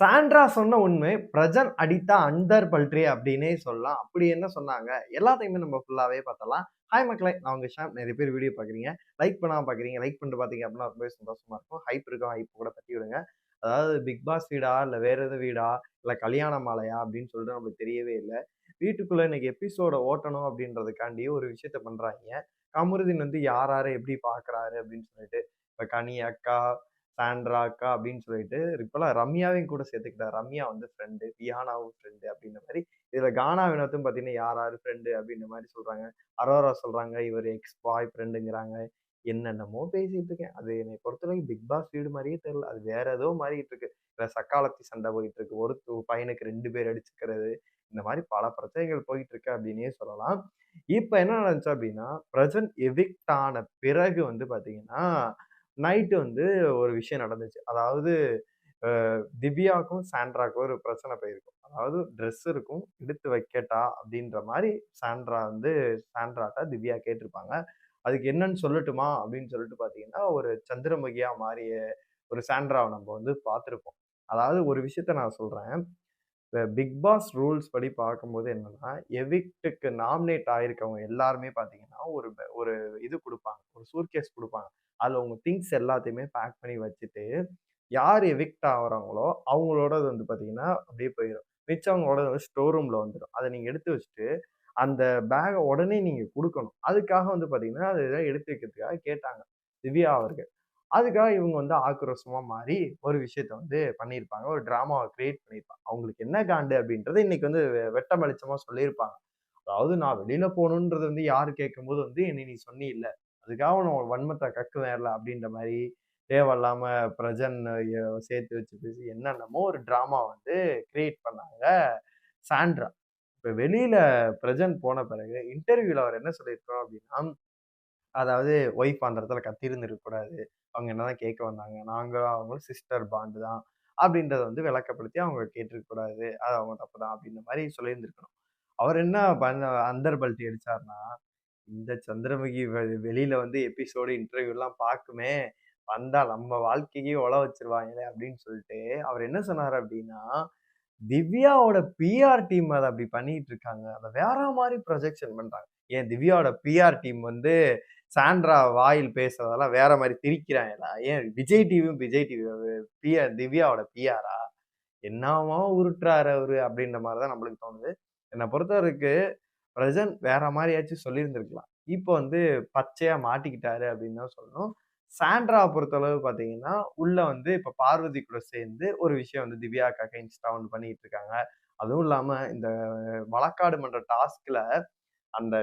Sandra சொன்ன உண்மை பிரஜன் அடித்தா அண்டர் பல்ட்ரி அப்படின்னே சொல்லலாம். அப்படி என்ன சொன்னாங்க? எல்லாத்தையுமே நம்ம ஃபுல்லாகவே பார்த்தலாம். ஹாய் மக்களை நான் உங்கள் ஷாம் நிறைய பேர் வீடியோ பார்க்குறீங்க. லைக் பண்ணாமல் பார்க்குறீங்க. லைக் பண்ணிட்டு பார்த்தீங்க அப்படின்னா ரொம்பவே சந்தோஷமாக இருக்கும். ஹைப் இருக்கும் ஹைப் கூட பற்றி விடுங்க. அதாவது பிக் பாஸ் வீடா? இல்லை வேறு எது வீடா? இல்லை கல்யாண மாலையா? அப்படின்னு சொல்லிட்டு நம்மளுக்கு தெரியவே இல்லை. வீட்டுக்குள்ளே இன்னைக்கு எபிசோட ஓட்டணும் அப்படின்றதுக்காண்டி ஒரு விஷயத்த பண்ணுறாங்க கமருதீன் வந்து யார் யாரை எப்படி பார்க்குறாரு அப்படின்னு சொல்லிட்டு இப்போ கனி அக்கா சாண்ட்ராக்கா அப்படின்னு சொல்லிட்டு இப்போலாம் ரம்யாவையும் கூட சேர்த்துக்கிட்டார். ரம்யா வந்து ஃப்ரெண்டு வியானாவும் ஃப்ரெண்டு அப்படின்ற மாதிரி. இதில் கானா வினோத்தும் பார்த்தீங்கன்னா யார் யார் ஃப்ரெண்டு அப்படின்ற மாதிரி சொல்கிறாங்க அரோரா சொல்கிறாங்க இவர் எக்ஸ் பாய் ஃப்ரெண்டுங்கிறாங்க என்னென்னமோ பேசிட்டு இருக்கேன். அது என்னை பொறுத்தவரைக்கும் பிக் பாஸ் வீடு மாதிரியே தெரில அது வேற ஏதோ மாறிட்டு இருக்கு. இல்லை சக்காலத்தி சண்டை போயிட்டு இருக்கு. ஒரு பையனுக்கு ரெண்டு பேர் அடிச்சுக்கிறது. இந்த மாதிரி பல பிரச்சனைகள் போயிட்டு இருக்கு அப்படின்னே சொல்லலாம். இப்போ என்ன நடந்துச்சு அப்படின்னா பிரசன்ட் எவிக்ட் ஆன பிறகு வந்து பார்த்தீங்கன்னா நைட்டு வந்து ஒரு விஷயம் நடந்துச்சு. அதாவது திவ்யாவுக்கும் சாண்ட்ராக்கும் ஒரு பிரச்சனை போயிருக்கும். அதாவது ட்ரெஸ் இருக்கும் எடுத்து வைக்கட்டா அப்படின்ற மாதிரி சாண்ட்ரா வந்து சாண்ட்ராட்டா திவ்யா கேட்டிருப்பாங்க. அதுக்கு என்னன்னு சொல்லட்டுமா அப்படின்னு சொல்லிட்டு பார்த்தீங்கன்னா ஒரு சந்திரமுகியா மாறிய ஒரு சாண்ட்ராவை நம்ம வந்து பார்த்துருப்போம். அதாவது ஒரு விஷயத்த நான் சொல்கிறேன் இப்போ பிக் பாஸ் ரூல்ஸ் படி பார்க்கும்போது என்னன்னா எவிக்ட்டுக்கு நாமினேட் ஆயிருக்கவங்க எல்லாருமே பார்த்தீங்கன்னா ஒரு ஒரு இது கொடுப்பாங்க. ஒரு சூர்கேஸ் கொடுப்பாங்க. அதில் உங்க திங்ஸ் எல்லாத்தையுமே பேக் பண்ணி வச்சுட்டு யார் எவிக்ட் ஆகுறாங்களோ அவங்களோட வந்து பார்த்தீங்கன்னா அப்படியே போயிடும் மிச்சவங்களோட வந்து ஸ்டோர் ரூமில் வந்துடும் அதை நீங்கள் எடுத்து வச்சுட்டு அந்த பேகை உடனே நீங்கள் கொடுக்கணும். அதுக்காக வந்து பார்த்தீங்கன்னா அதை எடுத்து வைக்கிறதுக்காக கேட்டாங்க. திவ்யா அவர்கள். அதுக்காக இவங்க வந்து ஆக்ரோஷமாக மாறி ஒரு விஷயத்த வந்து பண்ணியிருப்பாங்க. ஒரு ட்ராமாவை கிரியேட் பண்ணியிருப்பாங்க. அவங்களுக்கு என்ன காண்டு அப்படின்றத இன்னைக்கு வந்து வெட்டமளிச்சமாக சொல்லியிருப்பாங்க. அதாவது நான் வெளியில போகணுன்றது வந்து யாரு கேட்கும்போது வந்து என்னை நீ சொன்னி இல்லை அதுக்காக நான் வன்மத்தை கக்குவேன்ல அப்படின்ற மாதிரி தேவையில்லாம பிரஜன் சேர்த்து வச்சு பேசி என்னென்னமோ ஒரு ட்ராமா வந்து கிரியேட் பண்ணாங்க சாண்ட்ரா. இப்போ வெளியில பிரஜன் போன பிறகு இன்டர்வியூவில் அவர் என்ன சொல்லியிருக்கோம் அப்படின்னா அதாவது ஒய்ஃப் அந்த இடத்துல கத்திருந்திருக்க இருக்கக்கூடாது. அவங்க என்னதான் கேட்க வந்தாங்க நாங்களும் அவங்களும் சிஸ்டர் பாண்டு தான் அப்படின்றத வந்து விளக்கப்படுத்தி அவங்க கேட்டிருக்க கூடாது அது அவங்க தப்பு தான் அப்படின்ற மாதிரி சொல்லியிருந்திருக்கணும். அவர் என்ன பண்ண அந்தர் பல்ட்டி இந்த சந்திரமுகி வெளியில வந்து எபிசோடு இன்டர்வியூலாம் பார்க்குமே வந்தா நம்ம வாழ்க்கையே உழ வச்சிருவாங்களே அப்படின்னு சொல்லிட்டு அவர் என்ன சொன்னார் அப்படின்னா திவ்யாவோட பிஆர் டீம் அதை அப்படி பண்ணிட்டு இருக்காங்க. அதை வேற மாதிரி ப்ரொஜெக்ஷன் பண்றாங்க. ஏன் திவ்யாவோட பிஆர் டீம் வந்து சாண்ட்ரா வாயில் பேசுறதெல்லாம் வேற மாதிரி திரிக்கிறாங்களா ஏன் விஜய் டிவியும் விஜய் டிவி பிஆர் திவ்யாவோட பிஆரா? என்னமா உருட்டுறாரு அவரு அப்படின்ற மாதிரி தான் நம்மளுக்கு தோணுது. என்னை பொறுத்தவரைக்கு பிரசன்ட் வேற மாதிரியாச்சும் சொல்லியிருந்திருக்கலாம். இப்போ வந்து பச்சையா மாட்டிக்கிட்டாரு அப்படின்னு தான் சொல்லணும். சாண்ட்ரா பொறுத்தளவு பார்த்தீங்கன்னா உள்ள வந்து இப்போ பார்வதி கூட சேர்ந்து ஒரு விஷயம் வந்து திவ்யாக்காக இன்ஸ்டா ஒன்று பண்ணிட்டு இருக்காங்க. அதுவும் இல்லாமல் இந்த வழக்காடு மன்ற டாஸ்கில் அந்த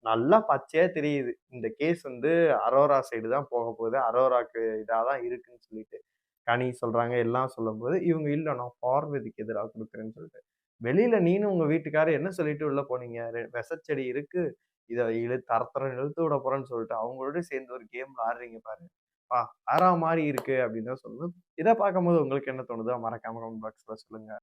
நல்லா பச்சையா தெரியுது. இந்த கேஸ் வந்து அரோரா சைடு தான் போக போகுது. அரோராக்கு இதாக தான் இருக்குன்னு சொல்லிட்டு கனி சொல்றாங்க எல்லாம் சொல்லும்போது இவங்க இல்லை நான் பார்வதிக்கு எதிராக கொடுக்குறேன்னு சொல்லிட்டு. வெளியில நீனும் உங்க வீட்டுக்காரர் என்ன சொல்லிட்டு உள்ள போனீங்க? ரெ- விசச்செடி இருக்கு. இதை இழு தரத்தரம் இழுத்து விட போறேன்னு சொல்லிட்டு அவங்களோட சேர்ந்து ஒரு கேம் ஆடுறீங்க பாரு. பா ஆறா மாதிரி இருக்கு அப்படின்னு தான் சொல்லணும். இதை பார்க்கும்போது உங்களுக்கு என்ன தோணுதோ மறக்காம கமெண்ட் பாக்ஸ்ல சொல்லுங்க.